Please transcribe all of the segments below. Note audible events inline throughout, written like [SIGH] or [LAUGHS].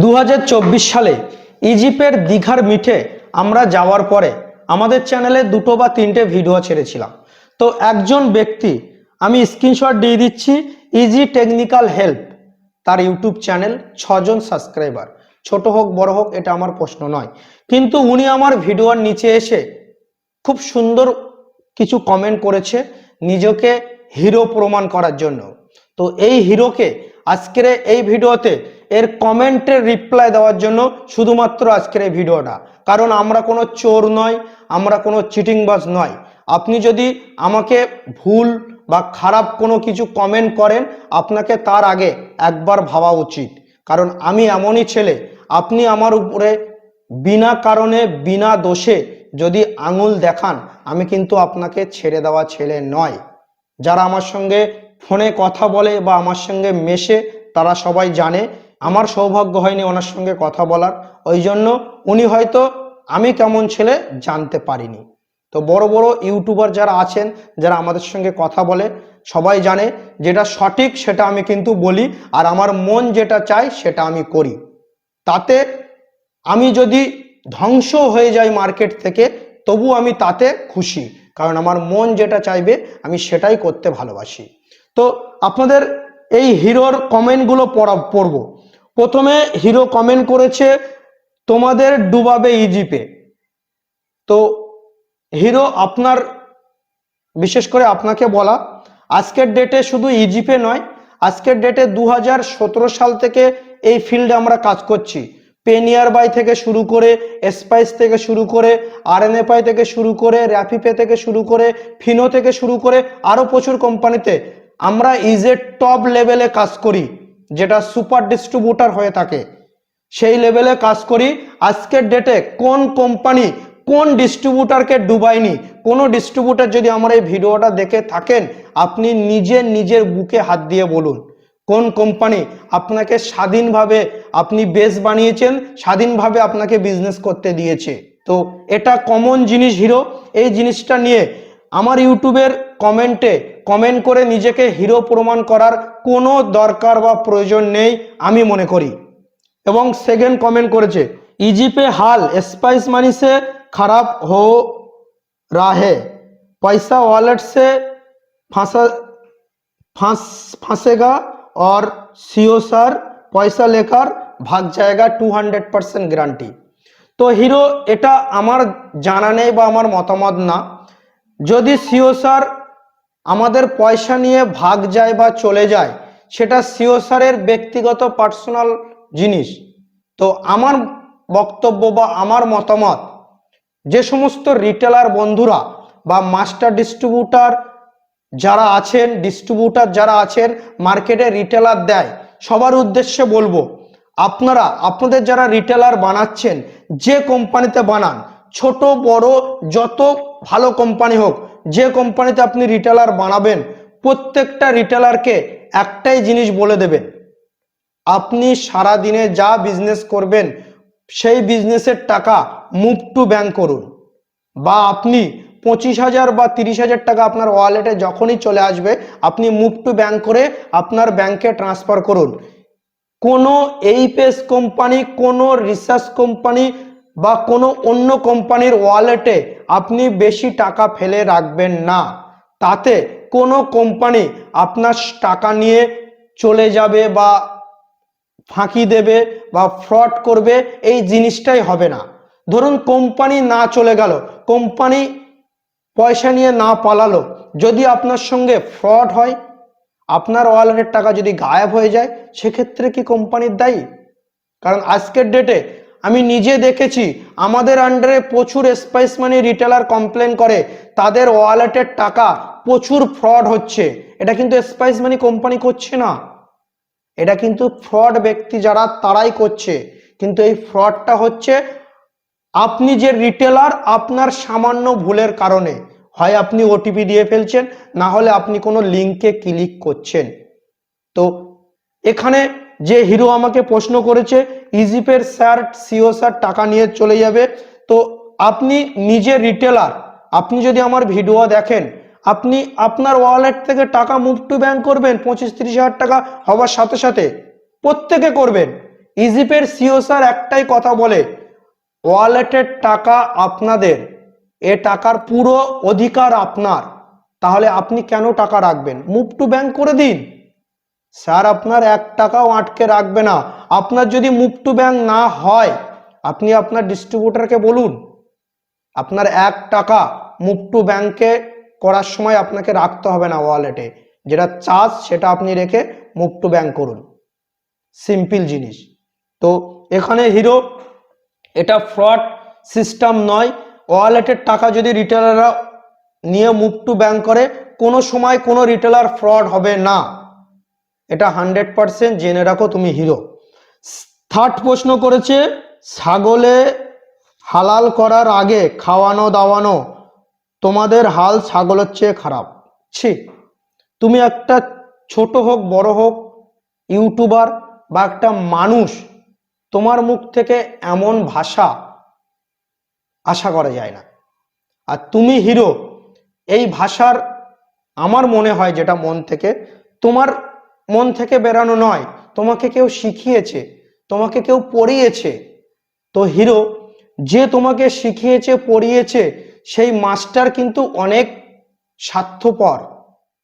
দু হাজার চব্বিশ সালে ইজিপ্টের দীঘার মিঠে আমরা যাওয়ার পরে আমাদের চ্যানেলে দুটো বা তিনটে ভিডিও ছেড়েছিলাম। তো একজন ব্যক্তি, আমি স্ক্রিনশট দিয়ে দিচ্ছি, ইজি টেকনিক্যাল হেল্প, তার ইউটিউব চ্যানেল ছজন সাবস্ক্রাইবার। ছোট হোক, বড় হোক, এটা আমার প্রশ্ন নয়। কিন্তু উনি আমার ভিডিওর নিচে এসে খুব সুন্দর কিছু কমেন্ট করেছে নিজেকে হিরো প্রমাণ করার জন্য। তো এই হিরোকে আজকের এই ভিডিওতে এর কমেন্টের রিপ্লাই দেওয়ার জন্য শুধুমাত্র আজকের এই ভিডিওটা। কারণ আমরা কোনো চোর নয়, আমরা কোনো চিটিংবাজ নয়। আপনি যদি আমাকে ভুল বা খারাপ কোনো কিছু কমেন্ট করেন, আপনাকে তার আগে একবার ভাবা উচিত। কারণ আমি এমনই ছেলে, আপনি আমার উপরে বিনা কারণে, বিনা দোষে যদি আঙুল দেখান, আমি কিন্তু আপনাকে ছেড়ে দেওয়া ছেলে নয়। যারা আমার সঙ্গে ফোনে কথা বলে বা আমার সঙ্গে মেশে, তারা সবাই জানে আমার সৌভাগ্য হয়নি ওনার সঙ্গে কথা বলার। ওই জন্য উনি হয়তো আমি কেমন ছেলে জানতে পারিনি। তো বড় বড় ইউটিউবার যারা আছেন, যারা আমাদের সঙ্গে কথা বলে, সবাই জানে যেটা সঠিক সেটা আমি কিন্তু বলি আর আমার মন যেটা চাই সেটা আমি করি। তাতে আমি যদি ধ্বংস হয়ে যাই মার্কেট থেকে, তবু আমি তাতে খুশি, কারণ আমার মন যেটা চাইবে আমি সেটাই করতে ভালোবাসি। তো আপনাদের এই হিরোর কমেন্টগুলো পড়া পড়ব। প্রথমে হিরো কমেন্ট করেছে, তোমাদের ডুবাবে ইজিপে তো হিরো আপনার, বিশেষ করে আপনাকে বলা, আজকের ডেটে শুধু ইজিপে নয়, আজকের ডেটে দু হাজার সতেরো সাল থেকে এই ফিল্ডে আমরা কাজ করছি। পেনিয়ার বাই থেকে শুরু করে স্পাইস থেকে শুরু করে আরএনএফআই থেকে শুরু করে র্যাপিপে থেকে শুরু করে ফিনো থেকে শুরু করে আরও প্রচুর কোম্পানিতে আমরা ইজের টপ লেভেলে কাজ করি। যেটা সুপার ডিস্ট্রিবিউটার হয়ে থাকে। সেই লেভেলে কাজ করি। আজকের ডেটে কোন কোম্পানি কোন ডিস্ট্রিবিউটারকে ডুবায়নি কোনো ডিস্ট্রিবিউটার যদি আমার এই ভিডিওটা দেখে থাকেন, আপনি নিজের নিজের বুকে হাত দিয়ে বলুন, কোন কোম্পানি আপনাকে স্বাধীনভাবে আপনি বেস বানিয়েছেন, স্বাধীনভাবে আপনাকে বিজনেস করতে দিয়েছে। তো এটা কমন জিনিস হিরো। এই জিনিসটা নিয়ে আমার ইউটিউবের কমেন্টে কমেন্ট করে নিজেকে হিরো প্রমাণ করার কোনো দরকার বা প্রয়োজন নেই, আমি মনে করি। এবং সেকেন্ড কমেন্ট করেছে ইজিপে হাল স্পাইস মানি সে খারাপ হো রাহে, পয়সা ওয়ালেট সে ফাঁসা, ফাঁস, ফাঁসেগা और সিও सर পয়সা লেখার ভাগ জায়গা টু হান্ড্রেড পারসেন্ট গ্যারান্টি তো হিরো এটা আমার জানা নেই বা আমার মতামত না। যদি সিও স্যার আমাদের পয়সা নিয়ে ভাগ যায় বা চলে যায়, সেটা সিও স্যারের ব্যক্তিগত পার্সোনাল জিনিস। তো আমার বক্তব্য বা আমার মতামত, যে সমস্ত রিটেলার বন্ধুরা বা মাস্টার ডিস্ট্রিবিউটার যারা আছেন, ডিস্ট্রিবিউটার যারা আছেন, মার্কেটে রিটেলার দেয়, সবার উদ্দেশ্যে বলব, আপনারা, আপনাদের যারা রিটেলার বানাচ্ছেন, যে কোম্পানিতে বানান, ছোট, বড়, যত ভালো কোম্পানি হোক যে কোম্পানিতে আপনি রিটেলার বানাবেন, প্রত্যেকটা রিটেলারকে একটাই জিনিস বলে দেবেন। আপনি সারা দিনে যা বিজনেস করবেন, সেই বিজনেসের টাকা মুভ টু ব্যাংক করুন। বা আপনি পঁচিশ হাজার বা তিরিশ হাজার টাকা আপনার ওয়ালেটে যখনই চলে আসবে, আপনি মুভ টু ব্যাংক করে আপনার ব্যাংকে ট্রান্সফার করুন। কোনো এইপেস কোম্পানি কোনো রিসার্চ কোম্পানি বা কোনো অন্য কোম্পানির ওয়ালেটে আপনি বেশি টাকা ফেলে রাখবেন না। তাতে কোনো কোম্পানি আপনার টাকা নিয়ে চলে যাবে বা ফাঁকি দেবে বা ফ্রড করবে, এই জিনিসটাই হবে না। ধরুন কোম্পানি না চলে গেল, কোম্পানি পয়সা নিয়ে না পালালো, যদি আপনার সঙ্গে ফ্রড হয়, আপনার ওয়ালেটের টাকা যদি গায়েব হয়ে যায়, সেক্ষেত্রে কি কোম্পানির দায়ী? কারণ আজকের ডেটে আমি নিজে দেখেছি, আমাদের আন্ডারে প্রচুর স্পাইস মানি রিটেলার কমপ্লেন করে, তাদের ওয়ালেটের টাকা প্রচুর ফ্রড হচ্ছে। এটা কিন্তু স্পাইস মানি কোম্পানি করছে না। এটা কিন্তু ফ্রড ব্যক্তি যারা, তারাই করছে। কিন্তু এই ফ্রডটা হচ্ছে, আপনি যে রিটেলার আপনার সামান্য ভুলের কারণে। হয় আপনি ওটিপি দিয়ে ফেলছেন, না হলে আপনি কোনো লিঙ্কে ক্লিক করছেন। তো এখানে যে হিরো আমাকে প্রশ্ন করেছে, ইজিপের স্যার, সিও স্যার টাকা নিয়ে চলে যাবে। তো আপনি নিজে রিটেলার আপনি যদি আমার ভিডিও দেখেন, আপনি আপনার ওয়ালেট থেকে টাকা মুভ টু ব্যাংক করবেন পঁচিশ তিরিশ হাজার টাকা হওয়ার সাথে সাথে প্রত্যেকে করবেন। ইজিপের সিও স্যার একটাই কথা বলে ওয়ালেটের টাকা আপনাদের, এ টাকার পুরো অধিকার আপনার। তাহলে আপনি কেন টাকা রাখবেন? মুভ টু ব্যাংক করে দিন। স্যার, আপনার এক টাকাও আটকে রাখবে না। আপনার যদি মুভ টু ব্যাংক না হয়, আপনি আপনার ডিস্ট্রিবিউটারকে বলুন। আপনার এক টাকা মুভ টু ব্যাংকে করার সময় আপনাকে রাখতে হবে না ওয়ালেটে যেটা চার্জ সেটা আপনি রেখে মুভ টু ব্যাংক করুন। সিম্পল জিনিস। তো এখানে হিরো এটা ফ্রড সিস্টেম নয়। ওয়ালেটের টাকা যদি রিটেলাররা নিয়ে মুভ টু ব্যাংক করে, কোনো সময় কোনো রিটেলার ফ্রড হবে না। এটা হান্ড্রেড পারসেন্ট জেনে রাখো তুমি হিরো। থার্ড প্রশ্ন করেছে, ছাগলে হালাল করার আগে খাওয়ানো দাওয়ানো, তোমাদের হাল ছাগলের চেয়ে খারাপ। ছি, তুমি একটা ছোট হোক, বড় হোক, ইউটিউবার বা একটা মানুষ, তোমার মুখ থেকে এমন ভাষা আশা করা যায় না। আর তুমি হিরো, এই ভাষার আমার মনে হয় যেটা মন থেকে, তোমার মন থেকে বেরানো নয়। তোমাকে কেউ শিখিয়েছে, তোমাকে কেউ পড়িয়েছে। তো হিরো, যে তোমাকে শিখিয়েছে, পড়িয়েছে, সেই মাস্টার কিন্তু অনেক স্বার্থপর,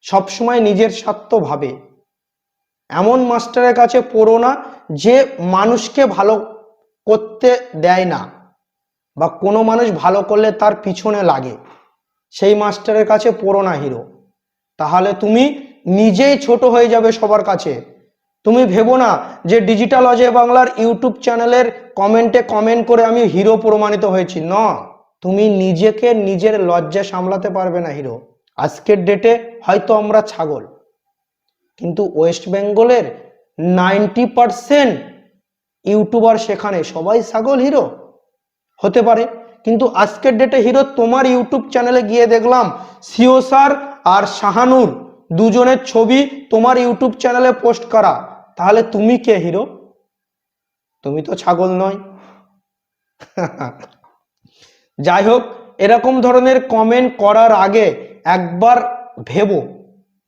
সবসময় নিজের স্বার্থ ভাবে। এমন মাস্টারের কাছে পড়ো না যে মানুষকে ভালো করতে দেয় না বা কোনো মানুষ ভালো করলে তার পিছনে লাগে। সেই মাস্টারের কাছে পড়ো না হিরো। তাহলে তুমি নিজেই ছোট হয়ে যাবে সবার কাছে। তুমি ভেবো না যে ডিজিটাল অজয় বাংলার ইউটিউব চ্যানেলের কমেন্টে কমেন্ট করে আমি হিরো প্রমাণিত হয়েছি। না, তুমি নিজেকে নিজের লজ্জা সামলাতে পারবে না হিরো আজকের ডেটে হয়তো আমরা ছাগল। কিন্তু ওয়েস্ট বেঙ্গলের নাইনটি পারসেন্ট ইউটিউবার সেখানে সবাই ছাগল হিরো হতে পারে। কিন্তু আজকের ডেটে হিরো তোমার ইউটিউব চ্যানেলে গিয়ে দেখলাম, সিও স্যার আর শাহানুর। দুজনের ছবি তোমার ইউটিউব চ্যানেলে পোস্ট করা। তাহলে তুমি কে হিরো? তুমি তো ছাগল নয়। [LAUGHS] যাই হোক, এরকম ধরনের কমেন্ট করার আগে একবার ভেবো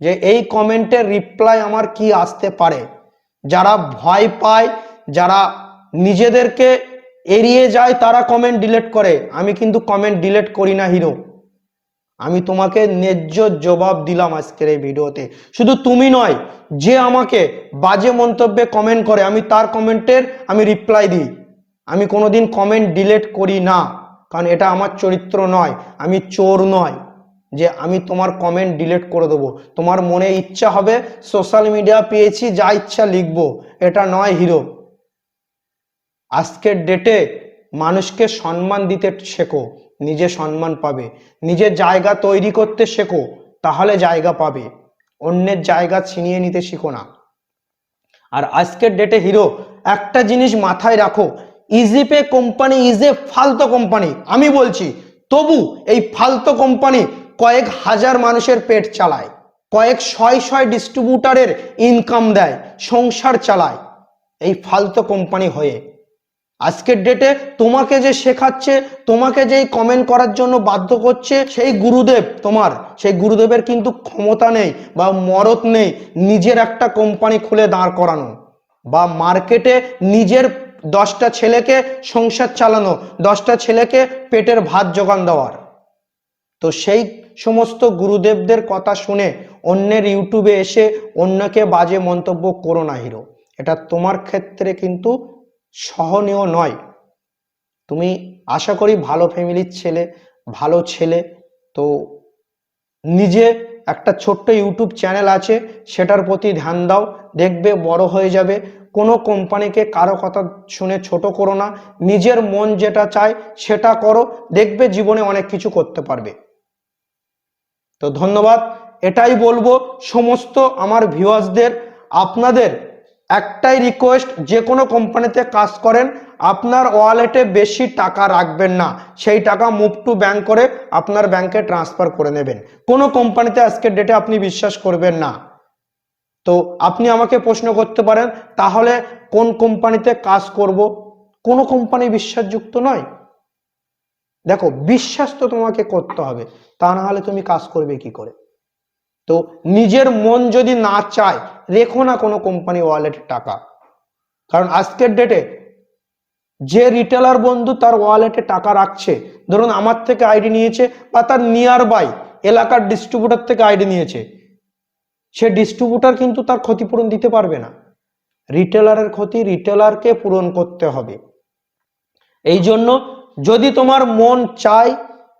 যে এই কমেন্টের রিপ্লাই আমার কি আসতে পারে। যারা ভয় পায়, যারা নিজেদেরকে এড়িয়ে যায়, তারা কমেন্ট ডিলেট করে। আমি কিন্তু কমেন্ট ডিলেট করি না হিরো। আমি তোমাকে ন্যায্য জবাব দিলাম আজকের এই ভিডিওতে। শুধু তুমি নয়, যে আমাকে বাজে মন্তব্যে কমেন্ট করে, আমি তার কমেন্টের আমি রিপ্লাই দিই। আমি কোনোদিন কমেন্ট ডিলেট করি না, কারণ এটা আমার চরিত্র নয়, আমি চোর নয়, যে আমি তোমার কমেন্ট ডিলেট করে দেবো। তোমার মনে ইচ্ছা হবে সোশ্যাল মিডিয়া পেয়েছি, যা ইচ্ছা লিখব, এটা নয় হিরো আজকের ডেটে মানুষকে সম্মান দিতে শেখো। নিজে সম্মান পাবে। নিজের জায়গা তৈরি করতে শেখো, তাহলে জায়গা পাবে। অন্যের জায়গা ছিনিয়ে নিতে শিখো না। আর আজকের ডেটে হিরো একটা জিনিস মাথায় রাখো। ইজিপে কোম্পানি ইজ এ ফালতু কোম্পানি আমি বলছি, তবু এই ফালতু কোম্পানি কয়েক হাজার মানুষের পেট চালায়, কয়েক শয় শয় ডিস্ট্রিবিউটারের ইনকাম দেয়, সংসার চালায়। এই ফালতু কোম্পানি হয়ে আজকের ডেটে তোমাকে যে শেখাচ্ছে, তোমাকে যেই কমেন্ট করার জন্য বাধ্য করছে, সেই গুরুদেব তোমার। সেই গুরুদেবের কিন্তু ক্ষমতা নেই বা মরত নেই নিজের একটা কোম্পানি খুলে দাঁড় করানো বা মার্কেটে নিজের দশটা ছেলেকে সংসার চালানো, দশটা ছেলেকে পেটের ভাত যোগান দেওয়ার। তো সেই সমস্ত গুরুদেবদের কথা শুনে অন্যের ইউটিউবে এসে অন্যকে বাজে মন্তব্য করো না হিরো। এটা তোমার ক্ষেত্রে কিন্তু সহনীয় নয়। তুমি আশা করি ভালো ফ্যামিলির ছেলে, ভালো ছেলে। তো নিজে একটা ছোট্ট ইউটিউব চ্যানেল আছে, সেটার প্রতি ধ্যান দাও। দেখবে বড় হয়ে যাবে। কোনো কোম্পানিকে কারও কথা শুনে ছোট করো না। নিজের মন যেটা চায় সেটা করো। দেখবে জীবনে অনেক কিছু করতে পারবে। তো ধন্যবাদ। এটাই বলব সমস্ত আমার ভিউয়ার্সদের আপনাদের একটাই রিকোয়েস্ট যে কোনো কোম্পানিতে কাজ করেন, আপনার ওয়ালেটে বেশি টাকা রাখবেন না। সেই টাকা মুভ টু ব্যাংক করে আপনার ব্যাংকে ট্রান্সফার করে নেবেন। কোনো কোম্পানিতে আজকের ডেটে আপনি বিশ্বাস করবেন না। তো আপনি আমাকে প্রশ্ন করতে পারেন, তাহলে কোন কোম্পানিতে কাজ করব? কোনো কোম্পানি বিশ্বাসযুক্ত নয়? দেখো, বিশ্বাস তো তোমাকে করতে হবে, তা না হলে তুমি কাজ করবে কি করে? তো নিজের মন যদি না চায় রেখো না কোনো কোম্পানি ওয়ালেটের টাকা। কারণ আজকের ডেটে যে রিটেলার বন্ধু তার ওয়ালেটে টাকা রাখছে, ধরুন আমার থেকে আইডি নিয়েছে বা তার নিয়ার বাই এলাকার ডিস্ট্রিবিউটার থেকে আইডি নিয়েছে, সে ডিস্ট্রিবিউটার কিন্তু তার ক্ষতিপূরণ দিতে পারবে না। রিটেলারের ক্ষতি রিটেলারকে পূরণ করতে হবে। এই জন্য যদি তোমার মন চায়,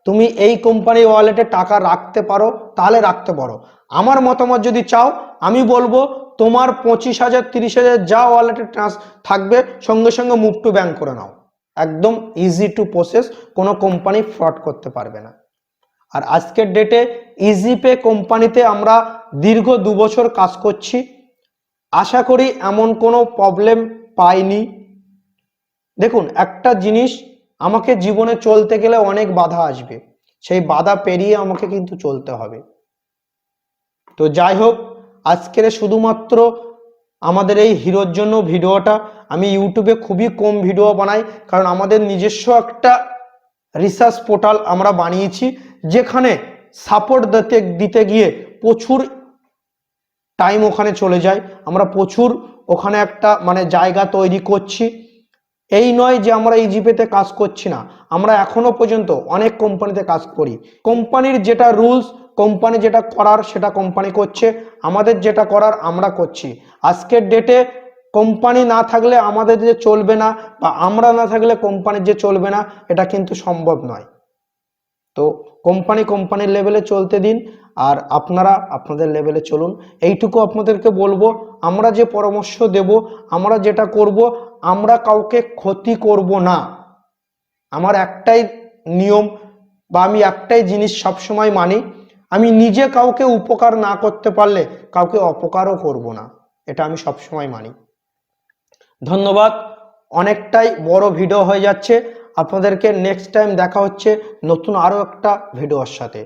তুমি এই কোম্পানি ওয়ালেটে টাকা রাখতে পারো তাহলে রাখতে পারো। আমার মতামত যদি চাও, আমি বলব তোমার পঁচিশ হাজার, তিরিশ হাজার যা ওয়ালেটে ট্রান্স থাকবে, সঙ্গে সঙ্গে মুভ টু ব্যাংক করে নাও। একদম ইজি টু প্রসেস কোনো কোম্পানি ফ্রড করতে পারবে না। আর আজকের ডেটে ইজি পে কোম্পানিতে আমরা দীর্ঘ দু বছর কাজ করছি। আশা করি এমন কোনো প্রবলেম পাইনি। দেখুন, একটা জিনিস আমাকে জীবনে চলতে গেলে অনেক বাধা আসবে। সেই বাধা পেরিয়ে আমাকে কিন্তু চলতে হবে। তো যাই হোক, আজকের শুধুমাত্র আমাদের এই হিরোর জন্য ভিডিওটা। আমি ইউটিউবে খুবই কম ভিডিও বানাই, কারণ আমাদের নিজস্ব একটা রিসার্চ পোর্টাল আমরা বানিয়েছি, যেখানে সাপোর্ট দিতে দিতে গিয়ে প্রচুর টাইম ওখানে চলে যায়। আমরা প্রচুর ওখানে একটা মানে জায়গা তৈরি করছি। এই নয় যে আমরা এই জিপেতে কাজ করছি না। আমরা এখনও পর্যন্ত অনেক কোম্পানিতে কাজ করি। কোম্পানির যেটা রুলস, কোম্পানি যেটা করার সেটা কোম্পানি করছে, আমাদের যেটা করার আমরা করছি। আজকের ডেটে কোম্পানি না থাকলে আমাদের যে চলবে না বা আমরা না থাকলে কোম্পানির যে চলবে না, এটা কিন্তু সম্ভব নয়। তো কোম্পানি কোম্পানির লেভেলে চলতে দিন আর আপনারা আপনাদের লেভেলে চলুন। এইটুকু আপনাদেরকে বলব, আমরা যে পরামর্শ দেব, আমরা যেটা করব আমরা কাউকে ক্ষতি করব না। আমার একটাই নিয়ম বা আমি একটাই জিনিস সবসময় মানি, আমি নিজে কাউকে উপকার না করতে পারলে কাউকে অপকারও করব না। এটা আমি সবসময় মানি। ধন্যবাদ। অনেকটাই বড় ভিডিও হয়ে যাচ্ছে। আপনাদেরকে নেক্সট টাইম দেখা হচ্ছে নতুন আরও একটা ভিডিওর সাথে।